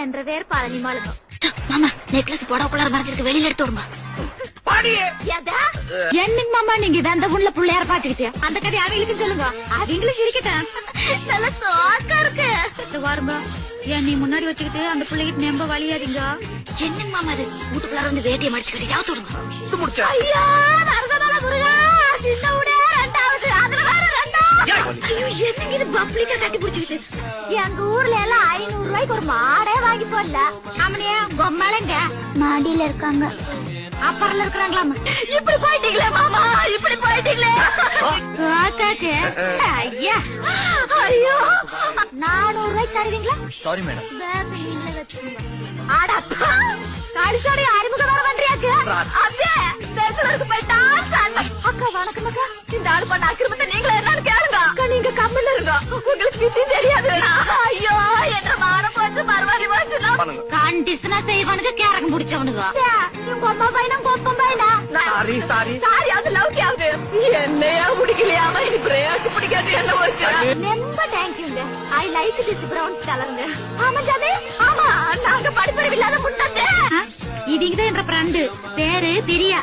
என்ற பேர் பழனி மாலுக்கம் மாமா நெக்லஸ் புடவைக்குள்ளார மறைச்சிருக்கு வெளியில எடுத்து விடுங்க எதா? என்னங்க மாமா நீங்க வெந்த புண்ணுல புள்ளையார பாத்துக்கிட்டு அந்த கதை அவங்களுக்கு சொல்லுங்க. அவங்களும் சிரிக்கட்டும் நல்ல சோக்கா இருக்கு. இது பாருங்க ஏன் நீ முன்னாடி வச்சுக்கிட்டு அந்த பிள்ளைகிட்ட நம்ப வழியாதீங்க என்னங்க மாமா இது? வீட்டுக்குள்ளார வந்து வேட்டியை மடிச்சுக்கிட்டு யாவது விடுங்க. ஐயா மருதமல முருகா சின்ன பப்ளிக்கா கட்டி பிடிச்சிக்கிட்டு. எங்க ஊர்ல எல்லாம் ஐநூறு ரூபாய்க்கு ஒரு மாடே வாங்கி போடல. அம்மனியா பொம்மாலங்க மாடியில இருக்காங்க. அப்பறல இருக்கிறாங்களாமா இப்படி போயிட்டீங்களே மாமா இப்படி போயிட்டீங்களே. காக்காக்கு ஐயா. ஐயோ. நானூறு ரூபாய்க்கு தருவீங்களா? Sorry madam. அடப்பா! காளிசாடி அறிமுகம் வர பண்றியாக்கு? அத்தே, பேசுறதுக்கு போய் டான்ஸ். அக்கா, வணக்கம் அக்கா. இந்த ஆளு பண்ண அக்கிரமத்தை நீங்களே கண்டிஷனா செய்வானுங்க கேரகம் முடிச்சவனுங்க அத்தே, உங்க அம்மா பையனா, உங்க அப்பா பையனா? சாரி சாரி சாரி, அது லவ்க்கே ஆகுது. என்னையா பிடிக்கலையாமா, இனி பிரேக் பிடிக்காது, என்ன போச்சு? ரொம்ப தேங்க்யூங்க. I like this brown colourங்க. ஆமா, ஜாதி? ஆமா, நாங்க படிப்பறிவு இல்லாத முட்டாத்தே. இதுதான் என்ற ஃப்ரெண்டு பேரு பிரியா